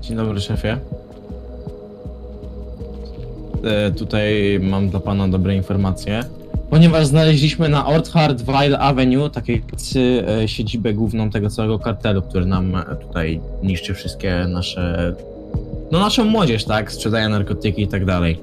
Dzień dobry, szefie. E, tutaj mam dla pana dobre informacje. Ponieważ znaleźliśmy na Orchard Vile Avenue takiej e, siedzibę główną tego całego kartelu, który nam e, tutaj niszczy wszystkie nasze... No naszą młodzież, tak? Sprzedaje narkotyki i tak dalej.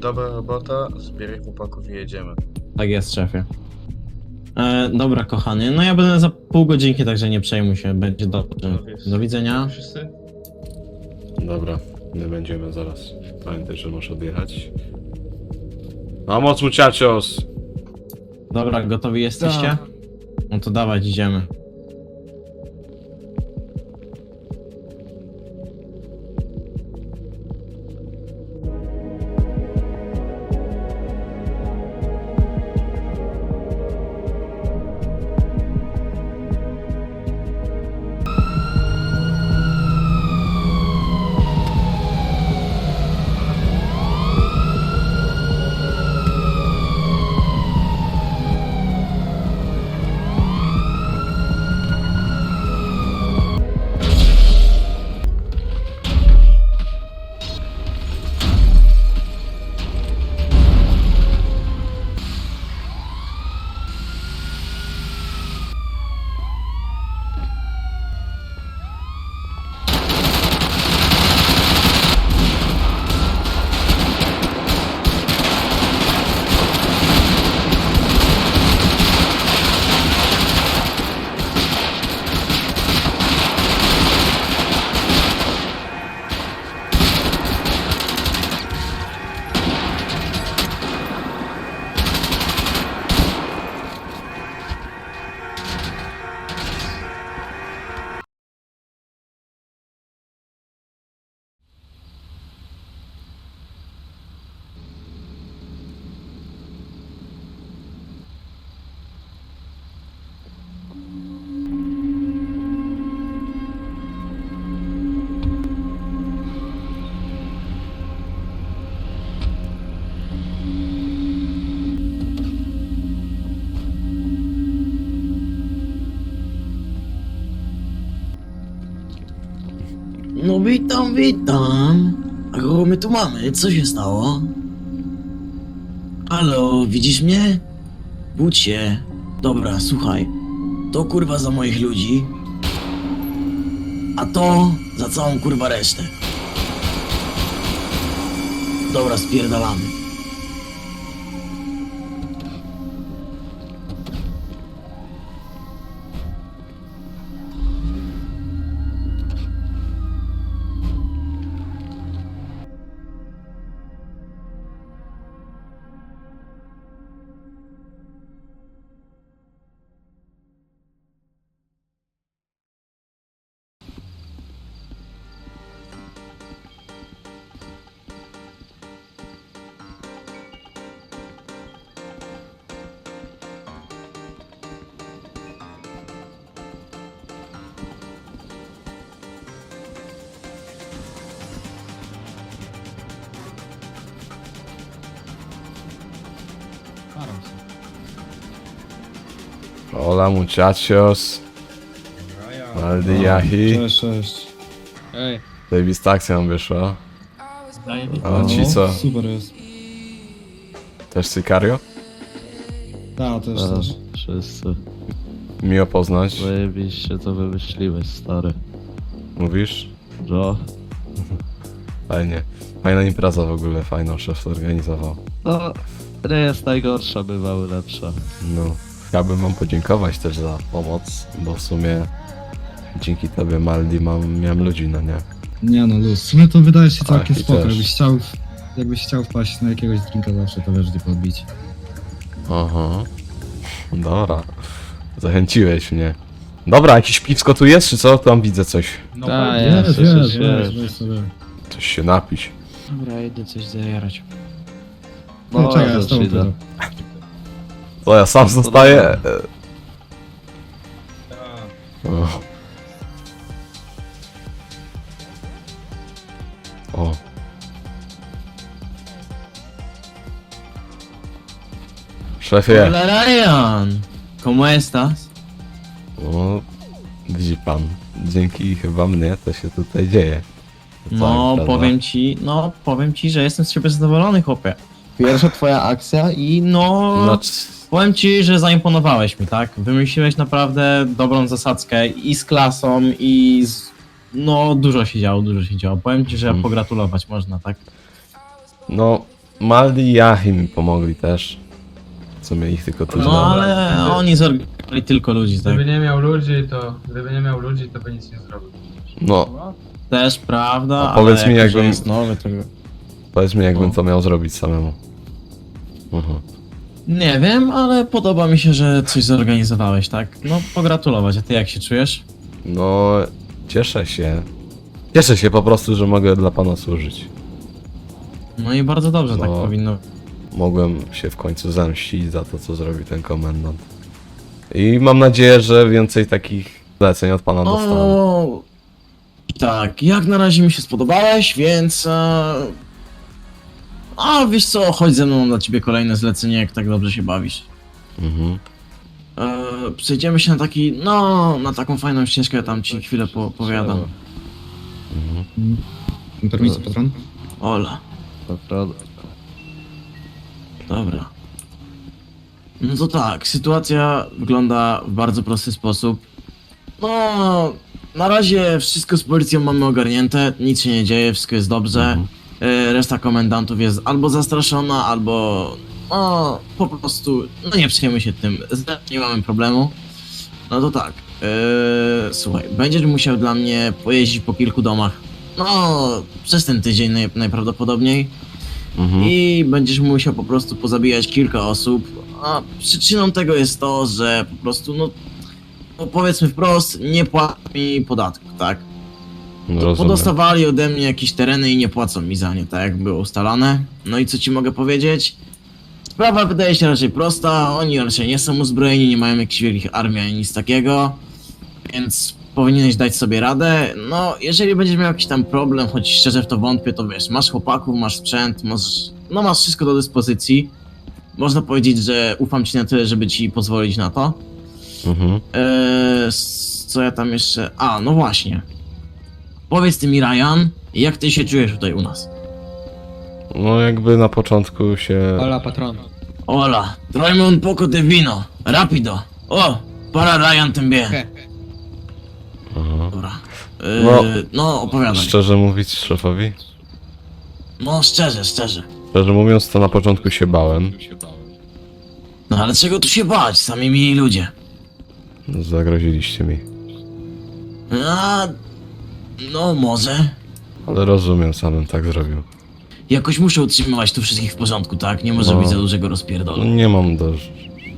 Dobra robota, zbieraj chłopaków i jedziemy. Tak jest, szefie. E, dobra, kochany. No ja będę za pół godzinki, także nie przejmuj się, będzie dobrze. Do widzenia. Wszyscy? Dobra, my będziemy zaraz. Pamiętaj, że masz odjechać. Vamos muchachos! Dobra, gotowi jesteście? No to dawać, idziemy. No witam, witam. A kogo my tu mamy? Co się stało? Halo, widzisz mnie? Budź się. Dobra, słuchaj. To kurwa za moich ludzi. A to za całą kurwa resztę. Dobra, spierdalamy. Hola muchachos. Maldi Yahi. Cześć, cześć. Ej, Zajebista akcja nam wyszła. A no, ci co? Super jest. Też Sykario? Tak, też, A, też. wszyscy. Miło poznać. Zajebiście to wymyśliłeś, stary. Mówisz? No, Fajnie. Fajna impreza w ogóle, fajną szef zorganizował. no, nie jest najgorsza, bywały lepsze. No. Chciałbym wam podziękować też za pomoc, bo w sumie dzięki tobie Maldi mam, miałem ludzi, no nie? Nie no, luz. W sumie to wydaje się całkiem i spoko. też. Jakbyś chciał, jakbyś chciał wpaść na jakiegoś drinka zawsze, to wiesz gdzie podbić. Aha. Dobra. Zachęciłeś mnie. Dobra, jakieś piwsko tu jest, czy co? Tam widzę coś. No, Ta, ja, Jest, słyszę, jest, się. weź, weź sobie. Coś się napić. Dobra, idę coś zajarać. No, No, czekaj, ja to z tobą pójdę. To ja sam zostaję. e. O. o. Szefie, Hola Ryan! ¿Cómo estás? no, widzi pan, dzięki chyba mnie to się tutaj dzieje. No, Tak, powiem ci, no, powiem ci, że jestem z ciebie zadowolony, chłopie. Pierwsza twoja akcja i no, Znaczy, powiem ci, że zaimponowałeś mi, tak? Wymyśliłeś naprawdę dobrą zasadzkę i z klasą, i z... No, dużo się działo, dużo się działo. Powiem ci, że Mhm. pogratulować można, tak? no, Maldi i Yahi mi pomogli też. Co mnie ich tylko tu No, znam. ale oni zorganizowali tylko ludzi, tak? Gdyby nie miał ludzi, to gdyby nie miał ludzi, to by nic nie zrobił. No, Też prawda, A powiedz ale mi, jako, że jakbym- jest nowy, to... powiedz mi, jakbym No. to miał zrobić samemu. Mhm. Nie wiem, ale podoba mi się, że coś zorganizowałeś, tak? No, pogratulować. A ty jak się czujesz? No, cieszę się. Cieszę się po prostu, że mogę dla pana służyć. No i bardzo dobrze, tak No. powinno. Mogłem się w końcu zemścić za to, co zrobił ten komendant. I mam nadzieję, że więcej takich zleceń od pana dostanę. O, tak, jak na razie mi się spodobałeś, więc. E... A wiesz co, chodź ze mną dla ciebie kolejne zlecenie, jak tak dobrze się bawisz. Mhm. E, przejdziemy się na taki, no, na taką fajną ścieżkę, tam ci chwilę po, powiadam. Mhm. Permisji, patron? Ola, To prawda. dobra. No to tak, sytuacja wygląda w bardzo prosty sposób. No, na razie wszystko z policją mamy ogarnięte, nic się nie dzieje, wszystko jest dobrze. Mhm. E, Reszta komendantów jest albo zastraszona, albo no po prostu no nie przejmuj się tym, nie mamy problemu. No to tak, e, słuchaj, będziesz musiał dla mnie pojeździć po kilku domach, no przez ten tydzień naj, najprawdopodobniej Mhm. i będziesz musiał po prostu pozabijać kilka osób, a przyczyną tego jest to, że po prostu no, no powiedzmy wprost, nie płacą mi podatków, tak? No, To rozumiem. podostawali ode mnie jakieś tereny i nie płacą mi za nie, tak jak było ustalane. No i co ci mogę powiedzieć? Sprawa wydaje się raczej prosta, oni raczej nie są uzbrojeni, nie mają jakichś wielkich armii ani nic takiego, więc powinieneś dać sobie radę. No, jeżeli będziesz miał jakiś tam problem, choć szczerze w to wątpię, to wiesz, masz chłopaków, masz sprzęt, masz, no masz wszystko do dyspozycji. Można powiedzieć, że ufam ci na tyle, żeby ci pozwolić na to. Mhm. Eee, s- co ja tam jeszcze. A, no właśnie. Powiedz ty mi, Ryan, jak ty się czujesz tutaj u nas? No jakby na początku się... Hola, patrón. Hola, tráeme un poco de vino, rápido. O, para Ryan también. Aha. Dobra. Eee, No. no, opowiadaj. Szczerze mówić szefowi? No, szczerze, szczerze. Szczerze mówiąc, to na początku się bałem. No ale czego tu się bać, sami mili ludzie. Zagroziliście mi. A, no może. Ale rozumiem, samym tak zrobił. Jakoś muszę utrzymywać tu wszystkich w porządku, tak? Nie może No. być za dużego rozpierdolu. Nie mam do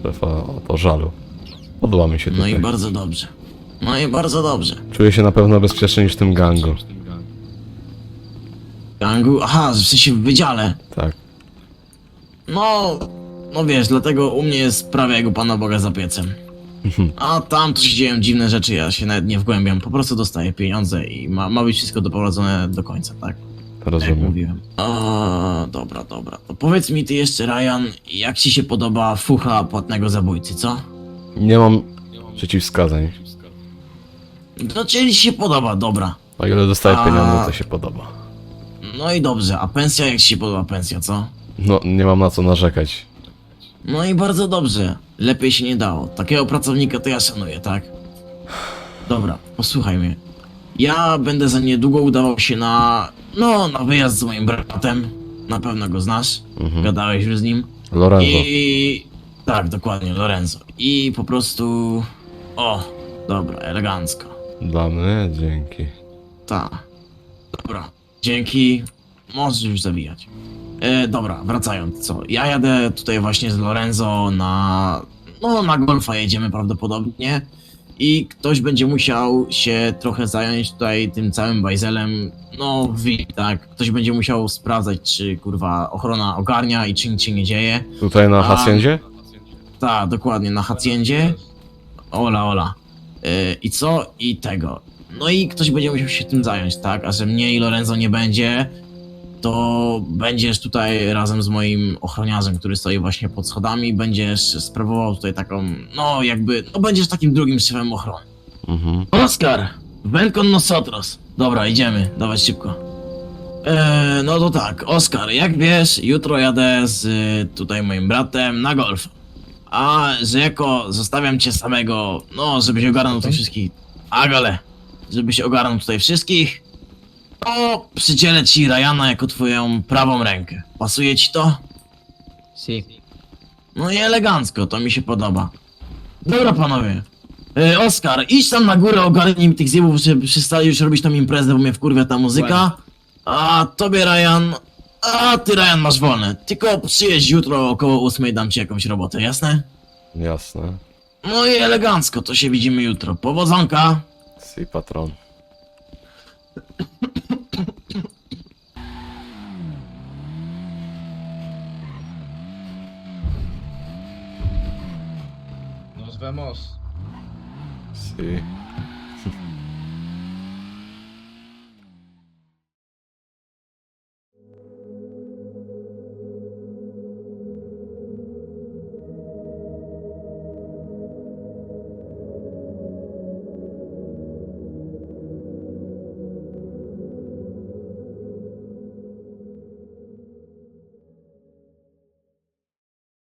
szefa o to żalu. Podoba mi się No tutaj. i bardzo dobrze. No i bardzo dobrze. Czuję się na pewno bezpieczniej niż w tym gangu. Gangu, aha, w sensie w wydziale. Tak. No, no wiesz, dlatego u mnie jest prawie jak u Pana Boga za piecem. A tam to się dzieją dziwne rzeczy, ja się nawet nie wgłębiam. Po prostu dostaję pieniądze i ma, ma być wszystko doprowadzone do końca, tak? Jak Rozumiem. mówiłem. A, dobra, dobra. To powiedz mi ty jeszcze, Ryan, jak ci się podoba fucha płatnego zabójcy, co? Nie mam przeciwwskazań. No, czyli ci się podoba, dobra. O ile dostaję A. pieniądze, to się podoba. No i dobrze, a pensja, jak ci się podoba pensja, co? No, nie mam na co narzekać. No i bardzo dobrze. Lepiej się nie dało. Takiego pracownika to ja szanuję, tak? Dobra, posłuchaj mnie. Ja będę za niedługo udawał się na. No, na wyjazd z moim bratem. Na pewno go znasz. Mhm. Gadałeś już z nim. Lorenzo. I. Tak, dokładnie, Lorenzo. I po prostu. O, dobra, elegancko. Dla mnie? Dzięki. Ta. Dobra, dzięki. Możesz już zabijać. E, dobra, wracając, co? Ja jadę tutaj właśnie z Lorenzo na. No, na golfa jedziemy prawdopodobnie. I ktoś będzie musiał się trochę zająć tutaj tym całym bajzelem. No, wi, tak. Ktoś będzie musiał sprawdzać, czy kurwa ochrona ogarnia i czy nic się nie dzieje. Tutaj na A. Haciendzie? Tak, dokładnie, na Haciendzie. Ola, ola. Yy, I co? I tego. No i ktoś będzie musiał się tym zająć, tak? A że mnie i Lorenzo nie będzie, to będziesz tutaj razem z moim ochroniarzem, który stoi właśnie pod schodami, będziesz sprawował tutaj taką, no jakby, no będziesz takim drugim szefem ochrony. Mhm. Oskar, ven con nosotros. Dobra, idziemy, dawać szybko. E, no to tak, Oskar, jak wiesz, jutro jadę z y, tutaj moim bratem na golf. A że jako zostawiam cię samego, no, żebyś ogarnął tych wszystkich. Agale, żebyś ogarnął tutaj wszystkich, to przydzielę ci Ryana jako twoją prawą rękę. Pasuje ci to? Si. No i elegancko, to mi się podoba. Dobra panowie. E, Oskar, idź tam na górę, ogarnij mi tych zjebów, żeby przestali już robić tą imprezę, bo mnie wkurwia ta muzyka. A tobie Ryan... A ty Ryan masz wolne. Tylko przyjedź jutro około ósmej dam ci jakąś robotę, jasne? Jasne. No i elegancko, to się widzimy jutro. Powodzonka! Si patron. Ramos? Sí.